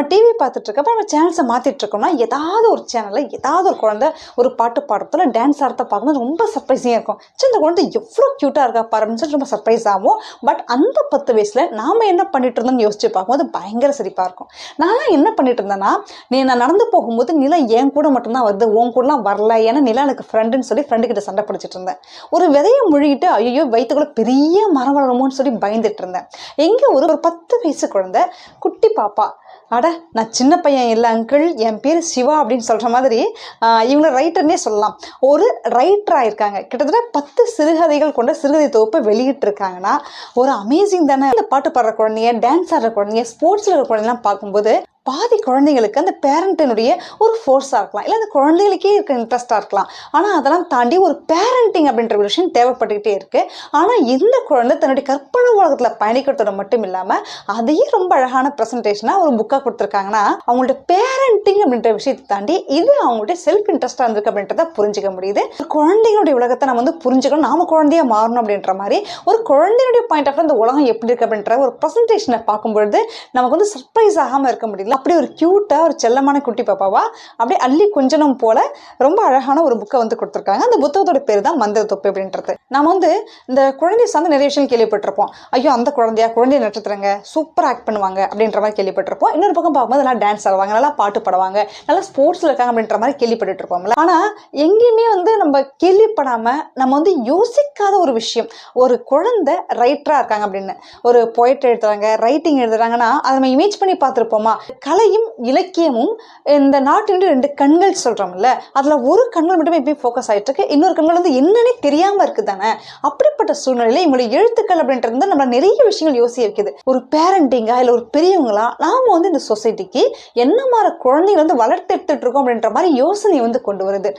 நம்ம டிவி பார்த்துட்ருக்கப்ப நம்ம சேனல்ஸை மாற்றிட்டுருக்கோம்னா ஏதாவது ஒரு சேனலில் ஏதாவது ஒரு குழந்தை ஒரு பாட்டு பாடுறதுல டான்ஸ் ஆடுறத பார்க்கும்போது ரொம்ப சர்ப்ரைஸிங்காக இருக்கும். ஸோ இந்த குழந்தை எவ்வளோ க்யூட்டாக இருக்கா பாருன்னு சொல்லி ரொம்ப சர்ப்ரைஸ் ஆகும். பட் அந்த பத்து வயசில் நாம் என்ன பண்ணிட்டு இருந்தோம்னு யோசிச்சு பார்க்கும்போது பயங்கர சிரிப்பாக இருக்கும். நான்லாம் என்ன பண்ணிட்டு இருந்தேன்னா நீ நான் நடந்து போகும்போது நிலா என் கூட மட்டும்தான் வருது உன் கூடலாம் வரல ஏன்னா நிலா எனக்கு ஃப்ரெண்டுன்னு சொல்லி ஃப்ரெண்டு கிட்ட சண்டை பிடிச்சிட்டு இருந்தேன் ஒரு விதையை முழுகிட்டு ஐயோ வயிற்றுக்குள்ள பெரிய மரம் வளருமோன்னு சொல்லி பயந்துட்டு இருந்தேன் எங்கே ஒரு ஒரு பத்து வயசு குழந்தை குட்டி பாப்பா அட நான் சின்ன பையன் இல்லை அங்கிள் என் பேர் சிவா அப்படின்னு சொல்கிற மாதிரி இவங்கள ரைட்டர்னே சொல்லலாம். ஒரு ரைட்டராக இருக்காங்க. கிட்டத்தட்ட பத்து சிறுகதைகள் கொண்ட சிறுகதை தொகுப்பை வெளியிட்டிருக்காங்கன்னா ஒரு அமேசிங் தானே. இந்த பாட்டு பாடுற குழந்தைய டான்ஸ் ஆடுற குழந்தைங்க ஸ்போர்ட்ஸில் இருக்கிற குழந்தைங்கலாம் பார்க்கும்போது பாதி குழந்தைங்களுக்கு அந்த பேரண்ட்டினுடைய ஒரு ஃபோர்ஸாக இருக்கலாம். இல்லை அந்த குழந்தைகளுக்கே இருக்க இன்ட்ரெஸ்ட்டாக இருக்கலாம். ஆனால் அதெல்லாம் தாண்டி ஒரு பேரண்டிங் அப்படின்ற ஒரு விஷயம் தேவைப்பட்டுக்கிட்டே இருக்குது ஆனால் இந்த குழந்தை தன்னுடைய கற்பனை உலகத்தில் பயணிக்கிறதோட மட்டும் இல்லாமல் அதையே ரொம்ப அழகான ப்ரெசன்டேஷனாக ஒரு புக்காக கொடுத்துருக்காங்கன்னா அவங்களோட பேரண்டிங் அப்படின்ற விஷயத்தை தாண்டி இது அவங்களுடைய செல்ஃப் இன்ட்ரெஸ்ட்டாக இருந்திருக்கு அப்படின்றத புரிஞ்சுக்க முடியுது. ஒரு குழந்தைகளுடைய உலகத்தை நம்ம வந்து புரிஞ்சுக்கணும். நாம குழந்தையாக மாறணும் அப்படின்ற மாதிரி ஒரு குழந்தையுடைய பாயிண்ட் ஆஃப் இந்த உலகம் எப்படி இருக்கு அப்படின்ற ஒரு ப்ரெசன்டேஷனை பார்க்கும்பொழுது நமக்கு வந்து சர்ப்ரைஸ் ஆகாமல் இருக்க முடியல அப்படி ஒரு க்யூட்டாக ஒரு செல்லமான குட்டி பாப்பாவா அப்படியே அள்ளி கொஞ்சனம் போல ரொம்ப அழகான ஒரு புக்கை வந்து கொடுத்துருக்காங்க. அந்த புத்தகத்தோட பேர் தான் மந்திர தொப்பு அப்படின்றது. நம்ம வந்து இந்த குழந்தை சார்ந்த நிறைய விஷயம் கேள்விப்பட்டிருப்போம். ஐயோ அந்த குழந்தையா? குழந்தை நட்சத்திரங்க. சூப்பர் ஆக்ட் பண்ணுவாங்க அப்படின்ற மாதிரி கேள்விப்பட்டிருப்போம். இன்னொரு பக்கம் பார்க்கும்போது நல்லா டான்ஸ் ஆடுவாங்க நல்லா பாட்டு பாடுவாங்க நல்லா ஸ்போர்ட்ஸில் இருக்காங்க அப்படின்ற மாதிரி கேள்விப்பட்டுட்டு இருப்போம்ல ஆனால் எங்கேயுமே வந்து நம்ம கேள்விப்படாமல் நம்ம வந்து யோசிக்காத ஒரு விஷயம். ஒரு குழந்தை ரைட்டராக இருக்காங்க அப்படின்னு. ஒரு பொயட் எழுதுறாங்க ரைட்டிங் எழுதுறாங்கன்னா அதை நம்ம இமேஜ் பண்ணி பார்த்துருப்போமா? கலையும் இலக்கியமும் இந்த நாட்டினுடைய ரெண்டு கண்கள் சொல்கிறோம்ல அதில் ஒரு கண்கள் மட்டுமே எப்பயும் ஃபோக்கஸ் ஆகிட்டு இருக்கு இன்னொரு கண்கள் வந்து என்னன்னே தெரியாமல் இருக்குது தானே அப்படிப்பட்ட சூழ்நிலையில் இவங்களுடைய எழுத்துக்கள் அப்படின்றது வந்து நம்ம நிறைய விஷயங்கள் யோசிக்க வைக்குது. ஒரு பேரண்டிங்கா இல்லை ஒரு பெரியவங்களா நாம் வந்து இந்த சொசைட்டிக்கு என்ன மாதிரி குழந்தைகள் வந்து வளர்த்து எடுத்துட்டு இருக்கோம் அப்படின்ற மாதிரி யோசனை வந்து கொண்டு வருது.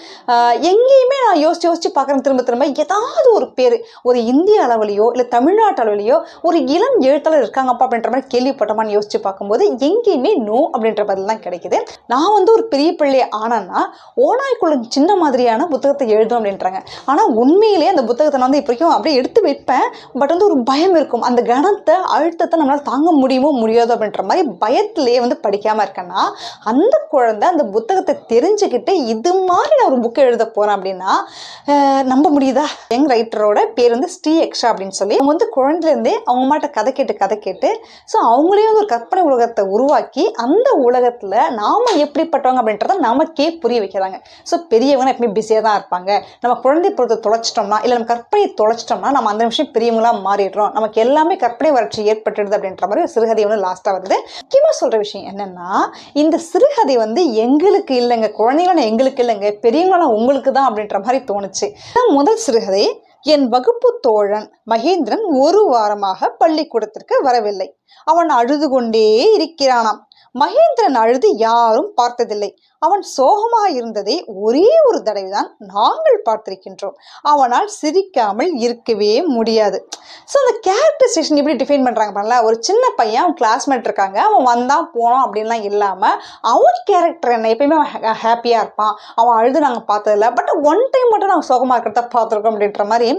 எங்கேயுமே நான் யோசிச்சு யோசிச்சு பார்க்குறேன் திரும்ப திரும்ப ஏதாவது ஒரு பேர் ஒரு இந்திய அளவுலையோ இல்லை தமிழ்நாட்டு அளவுலையோ ஒரு இளம் எழுத்தாளர் இருக்காங்கப்பா அப்படின்ற மாதிரி கேள்விப்பட்டோமான்னு யோசிச்சு பார்க்கும்போது எங்கேயுமே நோ அப்படின்ற பதில் தான் கிடைக்குது. நான் வந்து ஒரு பெரிய பிள்ளை ஆனேன்னா ஓனாய்க்குள்ள சின்ன மாதிரியான புத்தகத்தை எழுதும் அப்படின்றாங்க. ஆனால் உண்மையிலேயே அந்த புத்தகத்தை நான் வந்து இப்போ வரைக்கும் அப்படியே எடுத்து வைப்பேன். பட் வந்து ஒரு பயம் இருக்கும். அந்த கணத்தை அழுத்தத்தை நம்மளால் தாங்க முடியுமோ முடியாதோ அப்படின்ற மாதிரி பயத்திலேயே வந்து படிக்காமல் இருக்கேன்னா அந்த குழந்தை அந்த புத்தகத்தை தெரிஞ்சுக்கிட்டு இது மாதிரி நான் ஒரு புக்கை எழுத போகிறேன் அப்படின்னா நம்ப முடியுதா? யங் ரைட்டரோட பேர் வந்து ஸ்ரீ எக்ஷா அப்படின்னு சொல்லி அவங்க வந்து குழந்தைலேருந்தே அவங்க மாட்ட கதை கேட்டு கதை கேட்டு ஸோ அவங்களே வந்து ஒரு கற்பனை உலகத்தை உருவாக்கி அந்த உலகத்தில் நாம் எப்படிப்பட்டவங்க அப்படின்றத நமக்கே புரிய வைக்கிறாங்க. ஸோ பெரியவங்க எப்பவுமே பிஸியாக தான் இருப்பாங்க. நம்ம குழந்தை பொறுத்த தொலைச்சிட்டோம்னா இல்லை நம்ம கற்பனையை தொலைச்சிட்டோம்னா நம்ம அந்த நிமிஷம் பெரியவங்களாக மாறிடுறோம். நமக்கு எல்லாமே கற்பனை வறட்சி ஏற்பட்டுடுது அப்படின்ற மாதிரி சிறுகதை வந்து லாஸ்ட்டாக வருது. முக்கியமாக சொல்கிற விஷயம் என்னென்னா இந்த சிறுகதை வந்து எங்களுக்கு இல்லைங்க குழந்தைங்களான எங்களுக்கு இல்லைங்க பெரியவங்களும் உங்களுக்கு தான் அப்படின்ற மாதிரி தோணுச்சு. முதல் சிறுகதை. என் வகுப்பு தோழன் மகேந்திரன் ஒரு வாரமாக பள்ளிக்கூடத்திற்கு வரவில்லை. அவன் அழுது கொண்டே இருக்கிறானாம். மகேந்திரன் அழுது யாரும் பார்த்ததில்லை. அவன் சோகமாக இருந்ததை ஒரே ஒரு தடவைதான் நாங்கள் பார்த்திருக்கின்றோம். அவனால் சிரிக்காமல் இருக்கவே முடியாது. ஸோ அந்த கேரக்டரைசேஷன் எப்படி டிஃபைன் பண்ணுறாங்க பண்ணல ஒரு சின்ன பையன் அவன் கிளாஸ்மேட் இருக்காங்க. அவன் வந்தான் போனான் அப்படின்லாம் இல்லாமல் அவன் கேரக்டர் என்ன? எப்பயுமே அவன் ஹாப்பியாக இருப்பான். அவன் அழுது நாங்கள் பார்த்ததில்ல. பட் ஒன் டைம் மட்டும் நாங்கள் சோகமாக இருக்கிறத பார்த்துருக்கோம் அப்படின்ற மாதிரி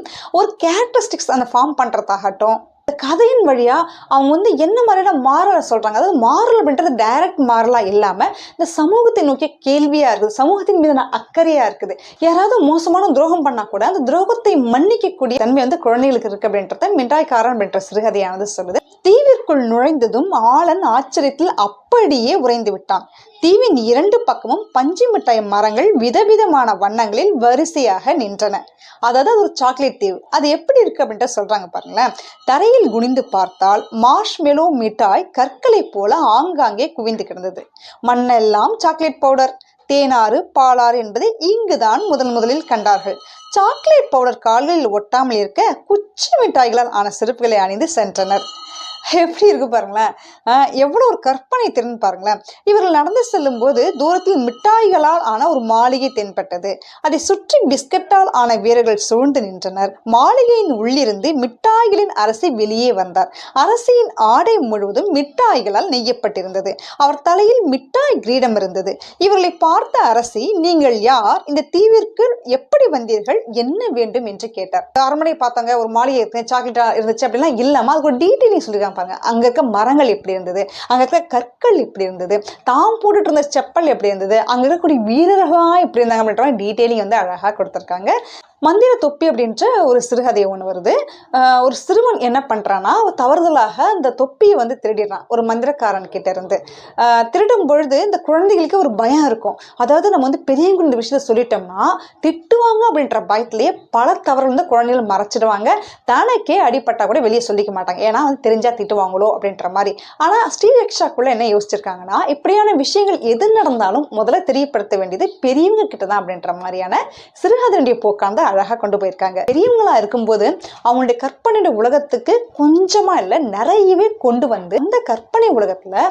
ஒரு கேரக்டரிஸ்டிக்ஸ் அந்த ஃபார்ம் பண்ணுறதாகட்டும் இந்த கதையின் வழியாக அவங்க வந்து என்ன மாதிரியான மாறலை சொல்கிறாங்க அதாவது மாறல் அப்படின்றது டைரக்ட் மாறலாக இல்லாமல் இந்த சமூகத்தை நோக்கிய கேள்வியாக இருக்குது. சமூகத்தின் மீதான அக்கறையாக இருக்குது. யாராவது மோசமான துரோகம் பண்ணால் கூட அந்த துரோகத்தை மன்னிக்கக்கூடிய தன்மை வந்து குழந்தைகளுக்கு இருக்குது அப்படின்றத மிண்டாய்க்காரன் அப்படின்ற சிறுகதையானது சொல்லுது. தீவிற்குள் நுழைந்ததும் ஆளன் ஆச்சரியத்தில் அப்படியே உறைந்து விட்டான். தீவின் இரண்டு பக்கமும் பஞ்சு மிட்டாய் மரங்கள் விதவிதமான வண்ணங்களில் வரிசையாக நின்றன. அதாவது ஒரு சாக்லேட் தீவு. அது எப்படி இருக்கு அப்படின்ட்டு சொல்றாங்க பாருங்களேன். தரையில் குனிந்து பார்த்தால் மார்ஷ்மெலோ மிட்டாய் கற்களைப் போல ஆங்காங்கே குவிந்து கிடந்தது. மண்ணெல்லாம் சாக்லேட் பவுடர். தேனாறு பாலாறு என்பதை இங்குதான் முதல் முதலில் கண்டார்கள். சாக்லேட் பவுடர் கால்களில் ஒட்டாமல் இருக்க குச்சி மிட்டாய்களால் ஆன செருப்புகளை அணிந்து சென்றனர். எப்படி இருக்கு பாருங்களேன்? எவ்வளோ ஒரு கற்பனை திறன் பாருங்களேன். இவர்கள் நடந்து செல்லும்போது தூரத்தில் மிட்டாய்களால் ஆன ஒரு மாளிகை தென்பட்டது. அதை சுற்றி பிஸ்கட்டால் ஆன வீரர்கள் சூழ்ந்து நின்றனர். மாளிகையின் உள்ளிருந்து மிட்டாய்களின் அரசி வெளியே வந்தார். அரசியின் ஆடை முழுவதும் மிட்டாய்களால் நெய்யப்பட்டிருந்தது. அவர் தலையில் மிட்டாய் கிரீடம் இருந்தது. இவர்களை பார்த்த அரசி நீங்கள் யார்? இந்த தீவிற்கு எப்படி வந்தீர்கள்? என்ன வேண்டும்? என்று கேட்டார். அரண்மனை பார்த்தாங்க ஒரு மாளிகை இருக்கு சாக்லேட்டா இருந்துச்சு அப்படிலாம் இல்லாம அதுக்கு ஒரு டீட்டெயிலிங் சொல்லிருக்காங்க. சொல்லியிருக்காங்க பாருங்க. அங்கே இருக்க மரங்கள் எப்படி இருந்தது? அங்கே இருக்க கற்கள் எப்படி இருந்தது? தாம் போட்டுட்டு இருந்த செப்பல் எப்படி இருந்தது? அங்கே இருக்கக்கூடிய வீரர்களாக எப்படி இருந்தாங்க அப்படின்ற டீட்டெயிலிங் வந்து அழகாக கொடுத்துருக்காங்க. மந்திர தொப்பி அப்படின்ற ஒரு சிறுகதை ஒன்று வருது. ஒரு சிறுவன் என்ன பண்ணுறான்னா தவறுதலாக அந்த தொப்பியை வந்து திருடிடுறான் ஒரு மந்திரக்காரன் கிட்ட இருந்து. திருடும் பொழுது இந்த குழந்தைகளுக்கு ஒரு பயம் இருக்கும். அதாவது நம்ம வந்து பெரியவங்க இந்த விஷயத்த சொல்லிட்டோம்னா திட்டுவாங்க அப்படின்ற பயத்திலேயே பல தவறு வந்து குழந்தைகள் மறைச்சிடுவாங்க. தனக்கே அடிப்பட்டா கூட வெளியே சொல்லிக்க மாட்டாங்க. ஏன்னா வந்து தெரிஞ்சால் திட்டுவாங்களோ அப்படின்ற மாதிரி. ஆனால் ஸ்ரீரக்ஷாக்குள்ள என்ன யோசிச்சிருக்காங்கன்னா இப்படியான விஷயங்கள் எது நடந்தாலும் முதல்ல தெரியப்படுத்த வேண்டியது பெரியவங்க கிட்ட தான் அப்படின்ற மாதிரியான சிறுகதனுடைய போக்கான் அழகாக கொண்டு போயிருக்காங்க. பெரியவங்களா இருக்கும்போது அவங்களுடைய கற்பனையோட உலகத்துக்கு கொஞ்சமா இல்லை நிறையவே கொண்டு வந்து அந்த கற்பனை உலகத்துல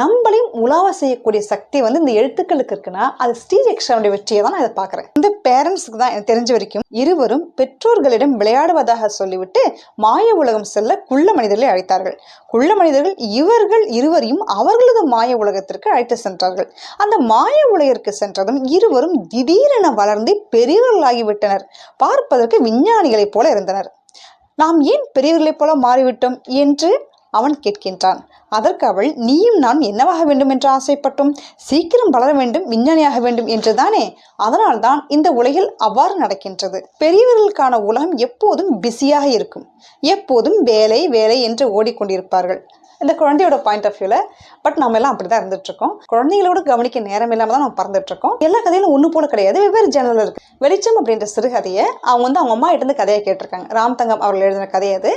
நம்மளையும் உலாவ செய்யக்கூடிய சக்தி வந்து இந்த எழுத்துக்களுக்கு இருக்குன்னா அது ஸ்ரீரக்ஷாவுடைய வெற்றியை தான் நான் இதை பார்க்குறேன். இந்த பேரண்ட்ஸுக்கு தான் எனக்கு தெரிஞ்ச வரைக்கும் இருவரும் பெற்றோர்களிடம் விளையாடுவதாக சொல்லிவிட்டு மாய உலகம் செல்ல குள்ள மனிதர்களை அழைத்தார்கள். குள்ள மனிதர்கள் இவர்கள் இருவரையும் அவர்களது மாய உலகத்திற்கு அழைத்து சென்றார்கள். அந்த மாய உலகிற்கு சென்றதும் இருவரும் திடீரென வளர்ந்து பெரியவர்களாகிவிட்டனர். பார்ப்பதற்கு விஞ்ஞானிகளைப் போல இருந்தனர். நாம் ஏன் பெரியவர்களைப் போல மாறிவிட்டோம் என்று அவன் கேட்கின்றான். அதற்கு அவள் நீயும் நான் என்னவாக வேண்டும் என்று ஆசைப்பட்டும்? சீக்கிரம் வளர வேண்டும் விஞ்ஞானியாக வேண்டும் என்றுதானே அதனால்தான் இந்த உலகில் அவ்வாறு நடக்கின்றது. பெரியவர்களுக்கான உலகம் எப்போதும் பிஸியாக இருக்கும். எப்போதும் வேலை வேலை என்று ஓடிக்கொண்டிருப்பார்கள். இந்த குழந்தையோட பாயிண்ட் ஆஃப் வியூவில் பட் நம்ம எல்லாம் அப்படி தான் இருந்துட்டு இருக்கோம் குழந்தைகளோட கவனிக்க நேரம் இல்லாமல் தான் நம்ம பறந்துட்டு இருக்கோம் எல்லா கதையிலும் ஒன்று போல கிடையாது வெவ்வேறு ஜேனல் இருக்கு. வெளிச்சம் அப்படின்ற சிறுகதையை அவங்க வந்து அவங்க அம்மா இருந்து கதையை கேட்டிருக்காங்க. ராம் தங்கம் அவர்கள் எழுதின கதை அது.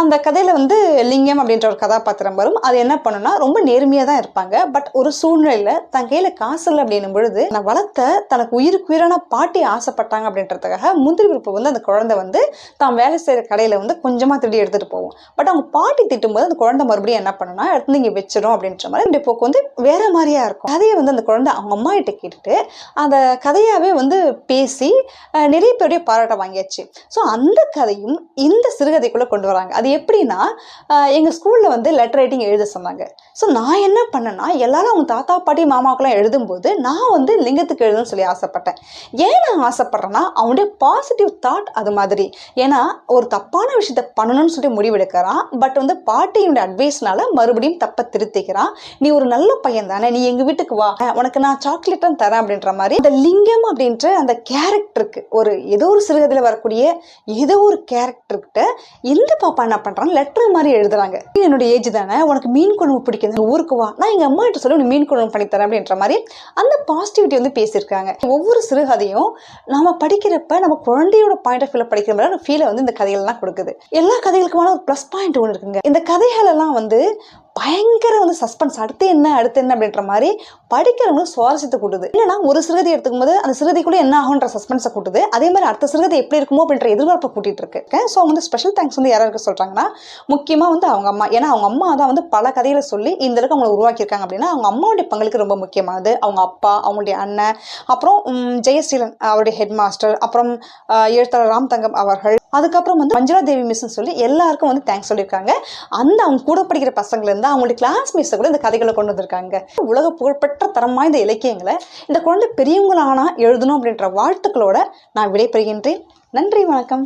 அந்த கதையில் வந்து லிங்கம் அப்படின்ற ஒரு கதாபாத்திரம் வரும். அது என்ன பண்ணுன்னா ரொம்ப நேர்மையாக தான் இருப்பாங்க. பட் ஒரு சூழ்நிலையில் தன் கையில் காசு இல்லை அப்படின்னும் பொழுது நான் வளர்த்த தனக்கு உயிருக்கு உயிரான பாட்டி ஆசைப்பட்டாங்க அப்படின்றதுக்காக முந்திரி விருப்பு வந்து அந்த குழந்தை வந்து தான் வேலை செய்கிற கடையில் வந்து கொஞ்சமாக திருடி எடுத்துகிட்டு போவோம் பட் அவங்க பாட்டி திட்டும்போது அந்த குழந்தை மறுபடியும் என்ன பண்ணுன்னா எடுத்து இங்கே வச்சிடும் அப்படின்ற மாதிரி இந்த போக்கு வந்து வேற மாதிரியா இருக்கும். கதையை வந்து அந்த குழந்தை அவங்க அம்மா கிட்ட கேட்டுட்டு அந்த கதையாவே வந்து பேசி நிறைய பேருடைய பாராட்ட வாங்கியாச்சு. ஸோ அந்த கதையும் இந்த சிறுகதைக்குள்ள கொண்டு வராங்க. அது எப்படின்னா எங்கள் எங்க ஸ்கூல்ல வந்து லெட்டர் ரைட்டிங் எழுத சொன்னாங்க. ஸோ நான் என்ன பண்ணேன்னா எல்லாரும் அவங்க தாத்தா பாட்டி மாமாவுக்குலாம் எழுதும்போது நான் வந்து லிங்கத்துக்கு எழுதணும்னு சொல்லி ஆசைப்பட்டேன். ஏன் நான் ஆசைப்பட்றேன்னா அவனுடைய பாசிட்டிவ் தாட் அது மாதிரி. ஏன்னா ஒரு தப்பான விஷயத்த பண்ணணும்னு சொல்லி முடிவெடுக்கிறான் பட் வந்து பாட்டியுடைய அட்வைஸ்னால மறுபடியும் தப்பை திருத்திக்கிறான். நீ ஒரு நல்ல பையன் தானே நீ எங்க வீட்டுக்கு வா. உனக்கு நான் சாக்லேட்டும் தரேன் அப்படின்ற மாதிரி. அந்த லிங்கம் அப்படின்ற அந்த கேரக்டருக்கு ஒரு ஏதோ ஒரு சிறுகதையில் வரக்கூடிய ஏதோ ஒரு கேரக்டர்கிட்ட இந்த பாப்பா என்ன பண்றான்? லெட்டர் மாதிரி எழுதுறாங்க. "நீ என்னோட ஏஜ் தானே உனக்கு மீன் குழம்பு பிடிக்குது ஊருக்கு வா. நான் எங்க அம்மா கிட்ட சொல்லி உனக்கு மீன் குழம்பு பண்ணி தரேன் அப்படின்ற மாதிரி அந்த பாசிட்டிவிட்டி வந்து பேசியிருக்காங்க. ஒவ்வொரு சிறுகதையும் நாம படிக்கிறப்ப நம்ம குழந்தையோட பாயிண்ட் ஆஃப் வியூல படிக்கிற மாதிரி ஃபீலை வந்து இந்த கதைகள்லாம் கொடுக்குது. எல்லா கதைகளுக்குமான ஒரு ப்ளஸ் பாயிண்ட் ஒன்று இருக்குங்க. இந்த கதைகள் எல்லாம் வந்து பயங்கர வந்து சஸ்பென்ஸ் அடுத்து என்ன அடுத்து என்ன அப்படின்ற மாதிரி படிக்கிறவங்களுக்கு சுவாரஸ்யத்தை கூட்டுது. இல்லைன்னா ஒரு சிறுகதை எடுத்துக்கும் போது அந்த சிறுகதைக்குள்ள என்ன ஆகுன்ற சஸ்பென்ஸை கூட்டுது. அதே மாதிரி அடுத்த சிறுகதை எப்படி இருக்குமோ அப்படின்ற எதிர்பார்ப்பை கூட்டிட்டு இருக்கு. ஸோ அவங்க வந்து ஸ்பெஷல் தேங்க்ஸ் வந்து யாராருக்கு சொல்றாங்கன்னா முக்கியமாக வந்து அவங்க அம்மா. ஏன்னா அவங்க அம்மா தான் வந்து பல கதைகளை சொல்லி இந்த அளவுக்கு அவங்களை உருவாக்கியிருக்காங்க அப்படின்னா அவங்க அம்மாவுடைய பங்களுக்கு ரொம்ப முக்கியமானது. அவங்க அப்பா அவங்களுடைய அண்ணன் அப்புறம் உம், ஜெயசீலன் அவருடைய ஹெட் மாஸ்டர் அப்புறம் எழுத்தாளர் ராம் தங்கம் அவர்கள். அதுக்கப்புறம் வந்து மஞ்சுளா தேவி மிஸ்ன்னு சொல்லி எல்லாருக்கும் வந்து தேங்க்ஸ் சொல்லியிருக்காங்க. அந்த அவங்க கூட படிக்கிற பசங்கள்ல இருந்தால் அவங்களுடைய கிளாஸ்மேட்ஸை கூட இந்த கதைகளை கொண்டு வந்திருக்காங்க. உலக புகழ்பெற்ற தரமாக இந்த இலக்கியங்களை இந்த குழந்தை பெரியவங்களானா எழுதணும் அப்படின்ற வாழ்த்துக்களோட நான் விடைபெறுகின்றேன். நன்றி வணக்கம்.